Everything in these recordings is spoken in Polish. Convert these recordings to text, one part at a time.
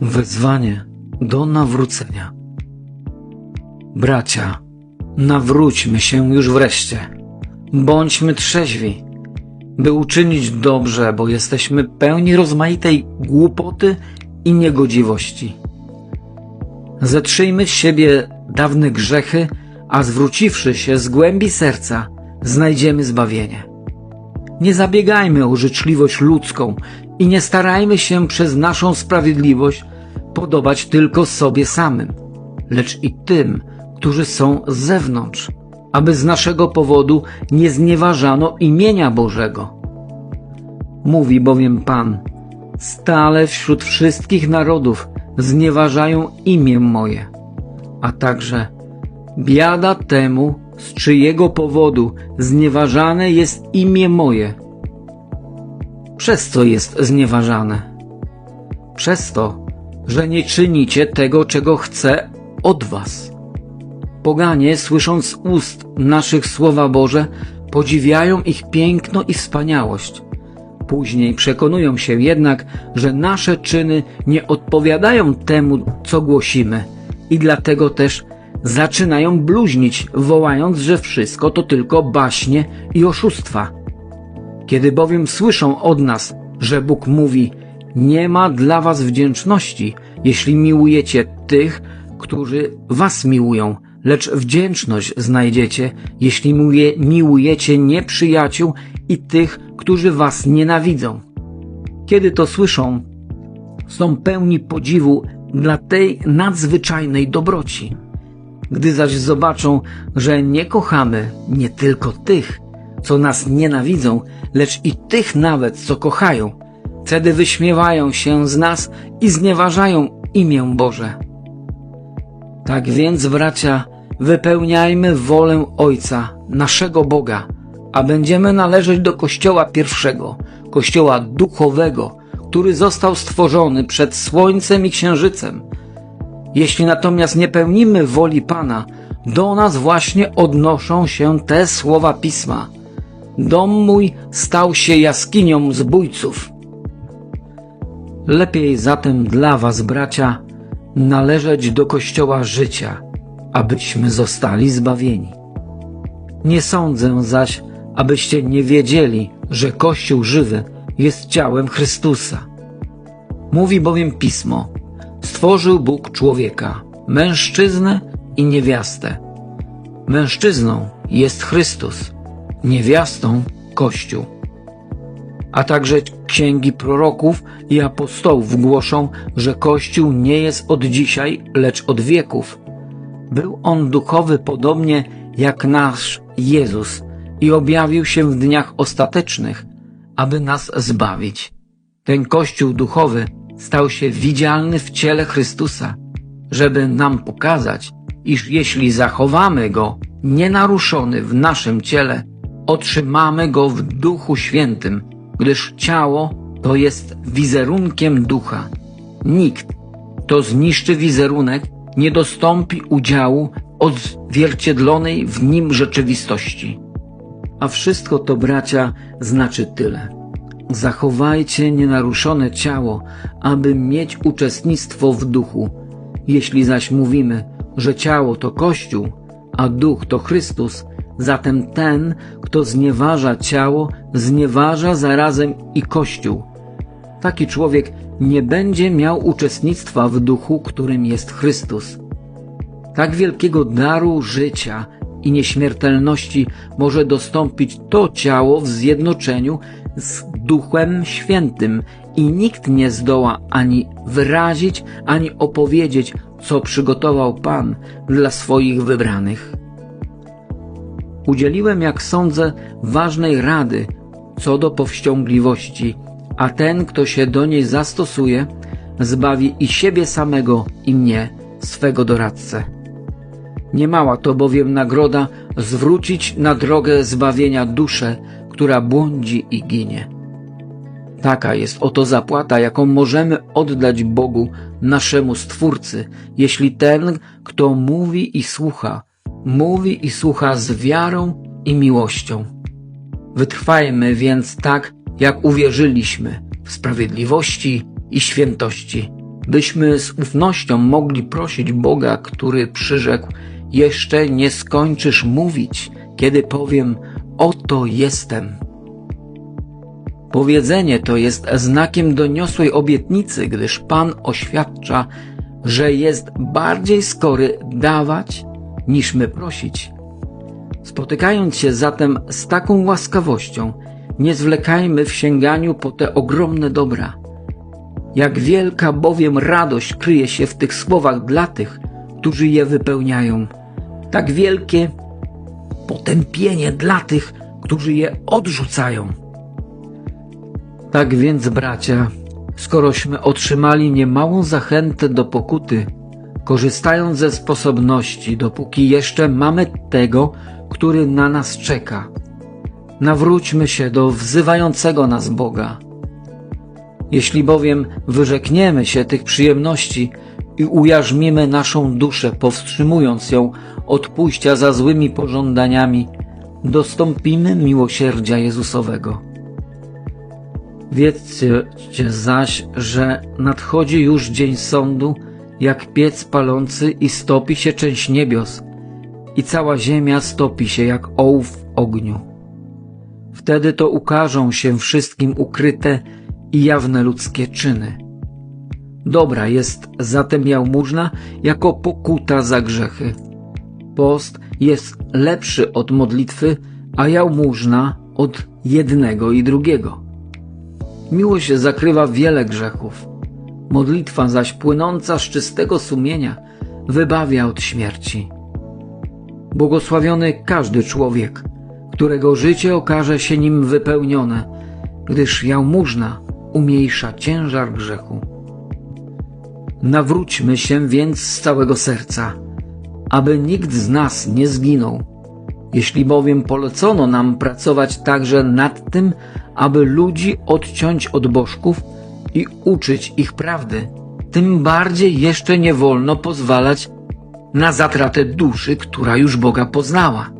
Wezwanie do nawrócenia. Bracia, nawróćmy się już wreszcie. Bądźmy trzeźwi, by uczynić dobrze, bo jesteśmy pełni rozmaitej głupoty i niegodziwości. Zetrzyjmy z siebie dawne grzechy, a zwróciwszy się z głębi serca, znajdziemy zbawienie. Nie zabiegajmy o życzliwość ludzką i nie starajmy się przez naszą sprawiedliwość podobać tylko sobie samym, lecz i tym, którzy są z zewnątrz, aby z naszego powodu nie znieważano imienia Bożego. Mówi bowiem Pan, stale wśród wszystkich narodów znieważają imię moje, a także biada temu, z czyjego powodu znieważane jest imię moje. Przez co jest znieważane? Przez to, że nie czynicie tego, czego chcę od was. Poganie, słysząc ust naszych słowa Boże, podziwiają ich piękno i wspaniałość. Później przekonują się jednak, że nasze czyny nie odpowiadają temu, co głosimy, i dlatego też zaczynają bluźnić, wołając, że wszystko to tylko baśnie i oszustwa. Kiedy bowiem słyszą od nas, że Bóg mówi: Nie ma dla was wdzięczności, jeśli miłujecie tych, którzy was miłują, lecz wdzięczność znajdziecie, jeśli miłuje, miłujecie nieprzyjaciół i tych, którzy was nienawidzą. Kiedy to słyszą, są pełni podziwu dla tej nadzwyczajnej dobroci. Gdy zaś zobaczą, że nie kochamy nie tylko tych, co nas nienawidzą, lecz i tych nawet, co kochają, wtedy wyśmiewają się z nas i znieważają imię Boże. Tak więc, bracia, wypełniajmy wolę Ojca, naszego Boga, a będziemy należeć do Kościoła pierwszego, Kościoła duchowego, który został stworzony przed Słońcem i Księżycem. Jeśli natomiast nie pełnimy woli Pana, do nas właśnie odnoszą się te słowa Pisma. Dom mój stał się jaskinią zbójców. Lepiej zatem dla was, bracia, należeć do Kościoła życia, abyśmy zostali zbawieni. Nie sądzę zaś, abyście nie wiedzieli, że Kościół żywy jest ciałem Chrystusa. Mówi bowiem Pismo, stworzył Bóg człowieka, mężczyznę i niewiastę. Mężczyzną jest Chrystus, niewiastą Kościół. A także księgi proroków i apostołów głoszą, że Kościół nie jest od dzisiaj, lecz od wieków. Był on duchowy podobnie jak nasz Jezus i objawił się w dniach ostatecznych, aby nas zbawić. Ten Kościół duchowy stał się widzialny w ciele Chrystusa, żeby nam pokazać, iż jeśli zachowamy go nienaruszony w naszym ciele, otrzymamy go w Duchu Świętym, gdyż ciało to jest wizerunkiem ducha. Nikt, kto zniszczy wizerunek, nie dostąpi udziału odzwierciedlonej w nim rzeczywistości. A wszystko to, bracia, znaczy tyle. Zachowajcie nienaruszone ciało, aby mieć uczestnictwo w duchu. Jeśli zaś mówimy, że ciało to Kościół, a duch to Chrystus, zatem ten, kto znieważa ciało, znieważa zarazem i Kościół. Taki człowiek nie będzie miał uczestnictwa w duchu, którym jest Chrystus. Tak wielkiego daru życia i nieśmiertelności może dostąpić to ciało w zjednoczeniu z Duchem Świętym i nikt nie zdoła ani wyrazić, ani opowiedzieć, co przygotował Pan dla swoich wybranych. Udzieliłem, jak sądzę, ważnej rady co do powściągliwości, a ten, kto się do niej zastosuje, zbawi i siebie samego, i mnie, swego doradcę. Niemała to bowiem nagroda zwrócić na drogę zbawienia duszę, która błądzi i ginie. Taka jest oto zapłata, jaką możemy oddać Bogu, naszemu Stwórcy, jeśli ten, kto mówi i słucha, mówi i słucha z wiarą i miłością. Wytrwajmy więc tak, jak uwierzyliśmy, w sprawiedliwości i świętości. byśmy z ufnością mogli prosić Boga, który przyrzekł: Jeszcze nie skończysz mówić, kiedy powiem: Oto jestem. Powiedzenie to jest znakiem doniosłej obietnicy, gdyż Pan oświadcza, że jest bardziej skory dawać niż my prosić. Spotykając się zatem z taką łaskawością, nie zwlekajmy w sięganiu po te ogromne dobra. Jak wielka bowiem radość kryje się w tych słowach dla tych, którzy je wypełniają, tak wielkie potępienie dla tych, którzy je odrzucają. Tak więc, bracia, skorośmy otrzymali niemałą zachętę do pokuty, korzystając ze sposobności, dopóki jeszcze mamy tego, który na nas czeka. Nawróćmy się do wzywającego nas Boga. Jeśli bowiem wyrzekniemy się tych przyjemności i ujarzmimy naszą duszę, powstrzymując ją od pójścia za złymi pożądaniami, dostąpimy miłosierdzia Jezusowego. Wiedzcie zaś, że nadchodzi już dzień sądu, jak piec palący i stopi się część niebios, i cała ziemia stopi się jak ołów w ogniu. Wtedy to ukażą się wszystkim ukryte i jawne ludzkie czyny. Dobra jest zatem jałmużna jako pokuta za grzechy. Post jest lepszy od modlitwy, a jałmużna od jednego i drugiego. Miłość zakrywa wiele grzechów. Modlitwa zaś płynąca z czystego sumienia wybawia od śmierci. Błogosławiony każdy człowiek, którego życie okaże się nim wypełnione, gdyż jałmużna umniejsza ciężar grzechu. Nawróćmy się więc z całego serca, aby nikt z nas nie zginął. Jeśli bowiem polecono nam pracować także nad tym, aby ludzi odciąć od bożków i uczyć ich prawdy, tym bardziej jeszcze nie wolno pozwalać na zatratę duszy, która już Boga poznała.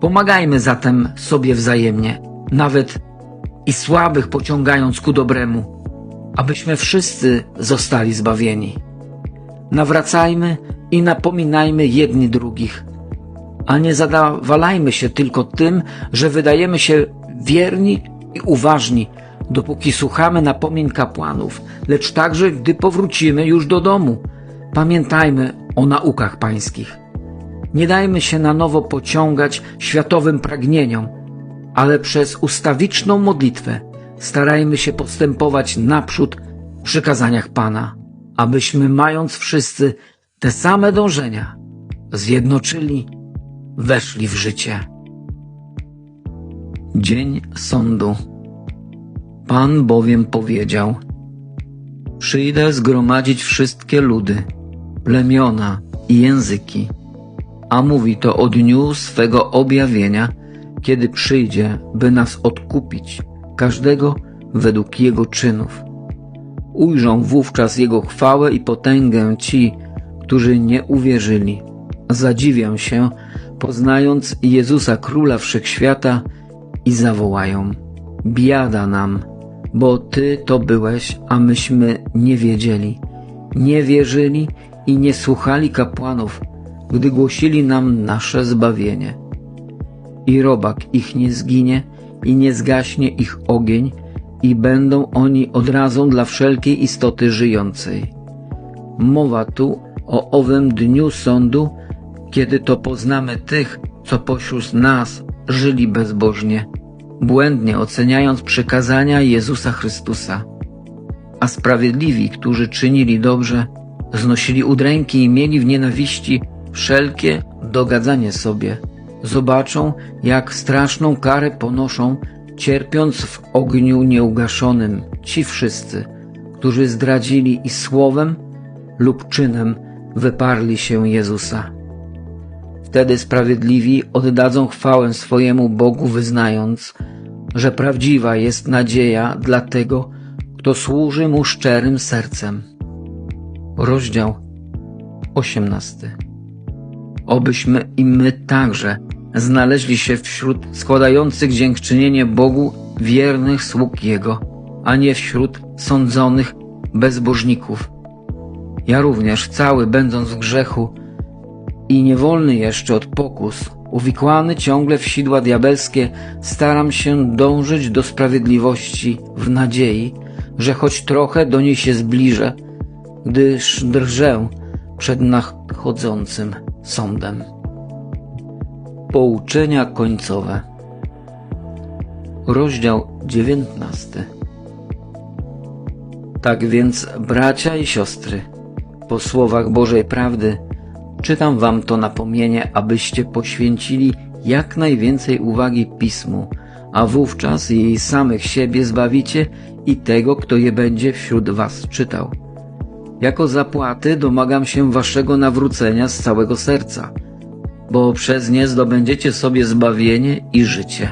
Pomagajmy zatem sobie wzajemnie, nawet i słabych pociągając ku dobremu, abyśmy wszyscy zostali zbawieni. Nawracajmy i napominajmy jedni drugich, a nie zadawalajmy się tylko tym, że wydajemy się wierni i uważni, dopóki słuchamy napomień kapłanów, lecz także gdy powrócimy już do domu. Pamiętajmy o naukach pańskich. Nie dajmy się na nowo pociągać światowym pragnieniom, ale przez ustawiczną modlitwę starajmy się postępować naprzód w przykazaniach Pana, abyśmy mając wszyscy te same dążenia, zjednoczyli, weszli w życie. Dzień sądu. Pan bowiem powiedział: Przyjdę zgromadzić wszystkie ludy, plemiona i języki, a mówi to o dniu swego objawienia, kiedy przyjdzie, by nas odkupić, każdego według jego czynów. Ujrzą wówczas jego chwałę i potęgę ci, którzy nie uwierzyli. Zadziwią się, poznając Jezusa Króla Wszechświata i zawołają: Biada nam, bo Ty to byłeś, a myśmy nie wiedzieli, nie wierzyli i nie słuchali kapłanów, gdy głosili nam nasze zbawienie. I robak ich nie zginie i nie zgaśnie ich ogień, i będą oni odrazą dla wszelkiej istoty żyjącej. Mowa tu o owym dniu sądu, kiedy to poznamy tych, co pośród nas żyli bezbożnie, błędnie oceniając przykazania Jezusa Chrystusa. A sprawiedliwi, którzy czynili dobrze, znosili udręki i mieli w nienawiści wszelkie dogadzanie sobie, zobaczą, jak straszną karę ponoszą, cierpiąc w ogniu nieugaszonym ci wszyscy, którzy zdradzili i słowem lub czynem wyparli się Jezusa. Wtedy sprawiedliwi oddadzą chwałę swojemu Bogu, wyznając, że prawdziwa jest nadzieja dla tego, kto służy mu szczerym sercem. Rozdział 18. Obyśmy i my także znaleźli się wśród składających dziękczynienie Bogu wiernych sług Jego, a nie wśród sądzonych bezbożników, Ja również, cały będąc w grzechu i niewolny jeszcze od pokus, uwikłany ciągle w sidła diabelskie, staram się dążyć do sprawiedliwości w nadziei, że choć trochę do niej się zbliżę, gdyż drżę przed nadchodzącym sądem. Pouczenia końcowe. Rozdział 19 Tak więc, bracia i siostry, po słowach Bożej prawdy, czytam wam to napomnienie, abyście poświęcili jak najwięcej uwagi Pismu, a wówczas jej samych siebie zbawicie i tego, kto je będzie wśród was czytał. Jako zapłaty domagam się waszego nawrócenia z całego serca, bo przez nie zdobędziecie sobie zbawienie i życie.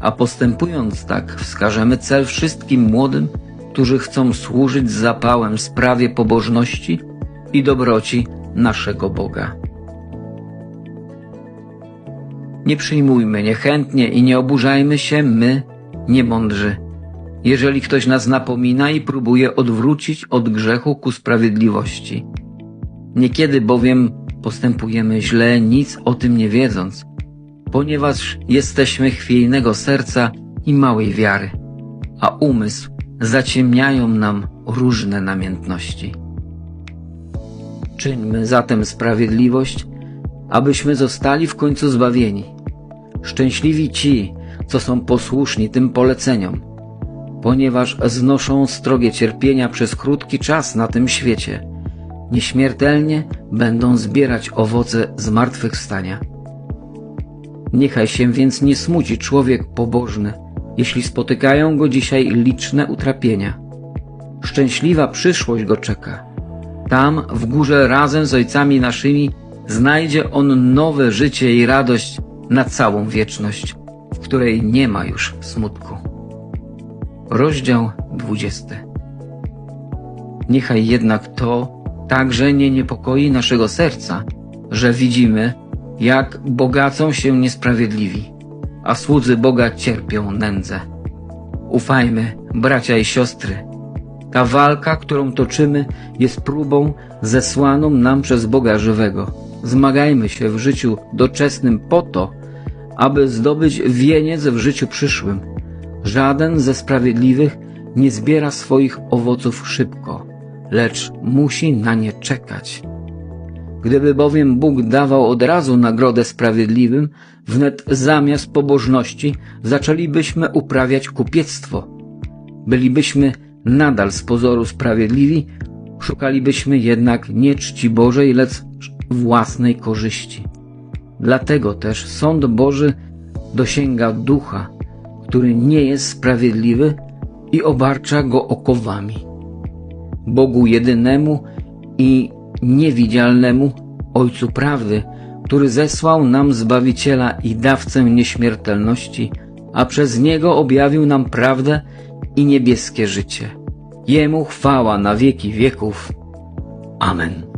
A postępując tak, wskażemy cel wszystkim młodym, którzy chcą służyć zapałem sprawie pobożności i dobroci naszego Boga. Nie przyjmujmy niechętnie i nie oburzajmy się my, niemądrzy, jeżeli ktoś nas napomina i próbuje odwrócić od grzechu ku sprawiedliwości. Niekiedy bowiem postępujemy źle, nic o tym nie wiedząc, ponieważ jesteśmy chwiejnego serca i małej wiary, a umysł zaciemniają nam różne namiętności. Czyńmy zatem sprawiedliwość, abyśmy zostali w końcu zbawieni. Szczęśliwi ci, co są posłuszni tym poleceniom, ponieważ znoszą strogie cierpienia przez krótki czas na tym świecie. Nieśmiertelnie będą zbierać owoce zmartwychwstania. Niechaj się więc nie smuci człowiek pobożny, jeśli spotykają go dzisiaj liczne utrapienia. Szczęśliwa przyszłość go czeka. Tam, w górze, razem z ojcami naszymi, znajdzie on nowe życie i radość na całą wieczność, w której nie ma już smutku. Rozdział 20. Niechaj jednak to także nie niepokoi naszego serca, że widzimy, jak bogacą się niesprawiedliwi, a słudzy Boga cierpią nędzę. Ufajmy, bracia i siostry. Ta walka, którą toczymy, jest próbą zesłaną nam przez Boga żywego. Zmagajmy się w życiu doczesnym po to, aby zdobyć wieniec w życiu przyszłym. Żaden ze sprawiedliwych nie zbiera swoich owoców szybko, lecz musi na nie czekać. Gdyby bowiem Bóg dawał od razu nagrodę sprawiedliwym, wnet zamiast pobożności zaczęlibyśmy uprawiać kupiectwo. Bylibyśmy nadal z pozoru sprawiedliwi, szukalibyśmy jednak nie czci Bożej, lecz własnej korzyści. Dlatego też sąd Boży dosięga ducha, który nie jest sprawiedliwy i obarcza go okowami. Bogu jedynemu i niewidzialnemu Ojcu Prawdy, który zesłał nam Zbawiciela i dawcę nieśmiertelności, a przez Niego objawił nam prawdę i niebieskie życie. Jemu chwała na wieki wieków. Amen.